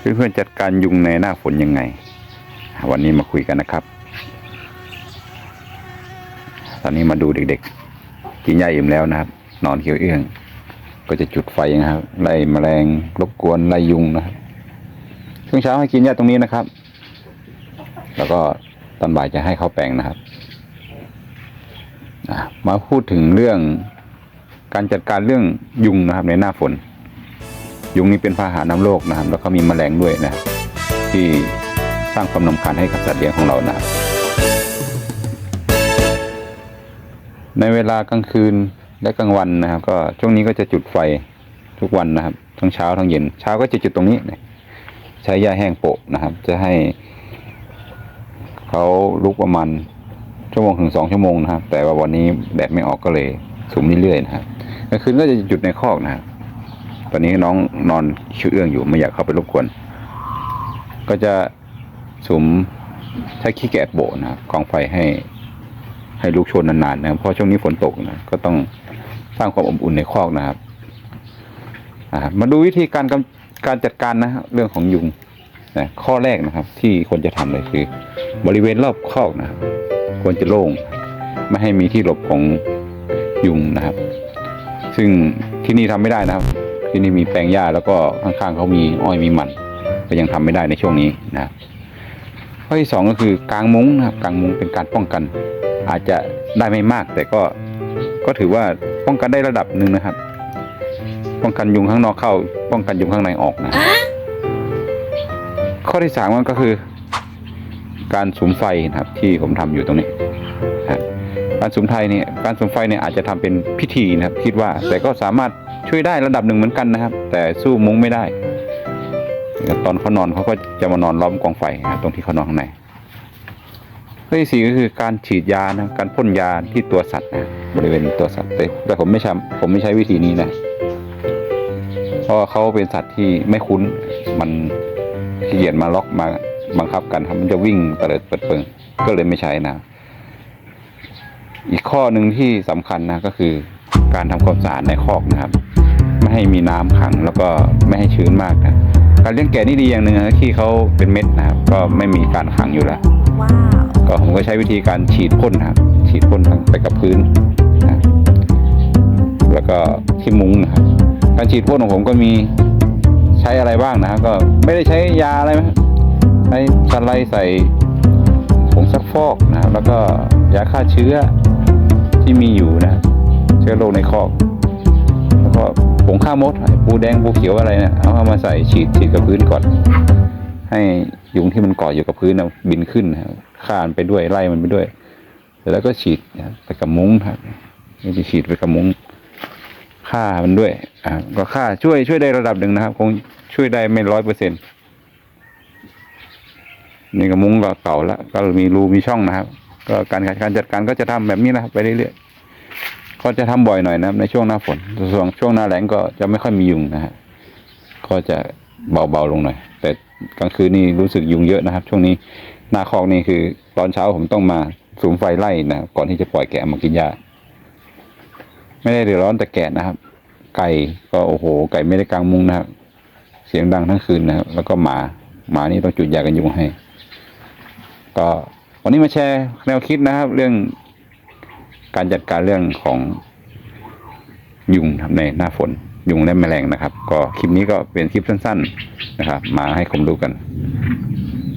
เพื่อนๆจัดการยุงในหน้าฝนยังไง วันนี้มาคุยกันนะครับ ตอนนี้มาดูเด็กๆ กินหญ้าอิ่มแล้วนะครับ นอนเขียวเอื้อง ก็จะจุดไฟนะครับไล่แมลงรบกวนไล่ยุงนะครับช่วงเช้าให้กินหญ้าตรงนี้นะครับ แล้วก็ตอนบ่ายจะให้เขาแปลงนะครับมาพูดถึงเรื่องการจัดการเรื่องยุงนะครับในหน้าฝน ยุงนี่เป็นพาหะนำโรคนะครับ แล้วก็มีแมลงด้วยนะที่สร้างความนำคาญให้กับสัตว์เลี้ยงของเรานะครับในเวลากลางคืนและกลางวันนะครับ ก็ช่วงนี้ก็จะจุดไฟทุกวันนะครับ ทั้งเช้าทั้งเย็น เช้าก็จะจุดตรงนี้นะใช้หญ้าแห้งโปะนะครับ จะให้เขาลุกประมาณชั่วโมงถึงสองชั่วโมงนะครับ แต่ว่าวันนี้แดดไม่ออกก็เลยสุมเรื่อยๆนะครับกลางคืนก็จะจุดในคอกนะครับ ตอนนี้น้องนอนชื่อเอื้องอยู่ไม่อยากเข้าไปรบกวน ก็จะสุมใช้ขี้แกะโบนะครับกองไฟให้ให้ลูกชนนานๆนะครับเพราะช่วงนี้ฝนตกนะก็ต้องสร้างความอบอุ่นในคอกนะครับมาดูวิธีการกการจัดการนะฮะเรื่องของยุงนะข้อแรกนะครับ ที่ควรจะทำเลยคือ บริเวณรอบคอกนะครับ ควรจะโล่งไม่ให้มีที่หลบของยุงนะครับ ซึ่งที่นี่ทำไม่ได้นะครับ ที่นี่มีแปลงหญ้าแล้วก็ข้างๆเขามีอ้อยมีมัน ก็ยังทำไม่ได้ในช่วงนี้นะครับข้อที่สองก็คือกางมุ้งนะครับกางมุ้งเป็นการป้องกัน อาจจะได้ไม่มากแต่ก็ก็ถือว่าป้องกันได้ระดับหนึ่งนะครับ ป้องกันยุงข้างนอกเข้า ป้องกันยุงข้างในออกนะข้อที่สามก็คือ การสุมไฟนะครับ ที่ผมทำอยู่ตรงนี้นะครับการสุมไฟเนี่ยการสุมไฟเนี่ยอาจจะทำเป็นพิธีนะครับ คิดว่าแต่ก็สามารถ ช่วยได้ระดับหนึ่งเหมือนกันนะครับ แต่สู้มุ้งไม่ได้ตอนเขานอนเขาก็จะมานอนล้อมกองไฟตรงที่เขานอนข้างในข้อที่สี่ก็คือการฉีดยานะการพ่นยาที่ตัวสัตว์นะบริเวณตัวสัตว์แต่ผมไม่ใช้ผมไม่ใช้วิธีนี้นะเพราะเขาเป็นสัตว์ที่ไม่คุ้นมันขี้เกียจมาล็อกมาบังคับกันครับมันจะวิ่งเตลิดเปิดเปิงก็เลยไม่ใช้นะ อีกข้อหนึ่งที่สำคัญนะก็คือการทำความสะอาดในคอกนะครับ ไม่ให้มีน้ำขังแล้วก็ไม่ให้ชื้นมากนะการเลี้ยงแกะนี่ดีอย่างหนึ่งนะที่เขาเป็นเม็ดนะครับ ก็ไม่มีการขังอยู่แล้วว้าวก็ผมก็ใช้วิธีการฉีดพ่นนะครับฉีดพ่นไปกับพื้นนะแล้วก็ที่มุ้งนะครับการฉีดพ่นของผมก็มีใช้อะไรบ้างนะครับก็ไม่ได้ใช้ยาอะไรนะครับใช้สไลด์ใส่ผงซักฟอกนะครับแล้วก็ยาฆ่าเชื้อที่มีอยู่นะ เชื้อโรคในคอก แล้วก็ผงฆ่ามดปูแดงปูเขียวอะไรเนี่ยเอาเข้ามาใส่ฉีดฉีดกับพื้นก่อน ให้ยุงที่มันเกาะอยู่กับพื้นนะบินขึ้นนะครับฆ่ามันไปด้วยไล่มันไปด้วยเสร็จแล้วก็ฉีดไปกับมุ้งครับนี่จะฉีดไปกับมุ้งฆ่ามันด้วยอ่าก็ฆ่าช่วยช่วยได้ระดับหนึ่งนะครับ คงช่วยได้ไม่ร้อยเปอร์เซ็นต์นี่กับมุ้งก็เก่าแล้วก็มีรูมีช่องนะครับ ก็การการจัดการก็จะทำแบบนี้นะครับไปเรื่อยๆ ก็จะทำบ่อยหน่อยนะครับในช่วงหน้าฝนส่วนช่วงหน้าแล้งก็จะไม่ค่อยมียุงนะฮะก็จะเบาๆลงหน่อย แต่กลางคืนนี่รู้สึกยุงเยอะนะครับ ช่วงนี้หน้าคอกนี่คือ ตอนเช้าผมต้องมาสูมไฟไล่นะก่อนที่จะปล่อยแกะมากินหญ้าไม่ได้เดือดร้อนแต่แกะนะครับ ไก่ก็โอ้โห ไก่ไม่ได้กางมุ้งนะครับ เสียงดังทั้งคืนนะครับ แล้วก็หมาหมานี่ต้องจุดยากันยุงให้ ก็วันนี้มาแชร์แนวคิดนะครับ เรื่อง การจัดการเรื่องของยุงครับในหน้าฝนยุงและแมลงนะครับ ก็คลิปนี้ก็เป็นคลิปสั้น ๆนะครับ มาให้ผมดูกัน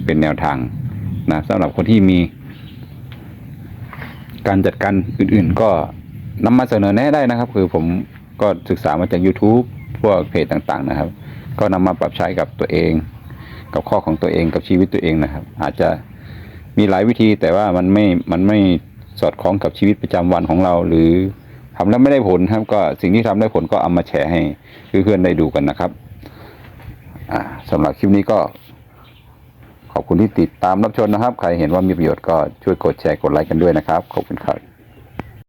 เป็นแนวทางนะสำหรับคนที่มี การจัดการอื่น ๆ ก็นำมาเสนอแนะได้นะครับ คือผมก็ศึกษามาจาก YouTube พวกเพจต่าง ๆ นะครับ ก็นำมาปรับใช้กับตัวเอง กับข้อของตัวเองกับชีวิตตัวเองนะครับ อาจจะมีหลายวิธีแต่ว่ามันไม่มันไม่ สอดคล้องกับชีวิตประจำวันของเรา หรือทำแล้วไม่ได้ผลครับ ก็สิ่งที่ทำได้ผลก็เอามาแชร์ให้เพื่อนๆได้ดูกันนะครับสำสำหรับคลิปนี้ก็ ขอบคุณที่ติดตามรับชมนะครับ ใครเห็นว่ามีประโยชน์ก็ช่วยกดแชร์กดไลค์กันด้วยนะครับขอบคุณครับ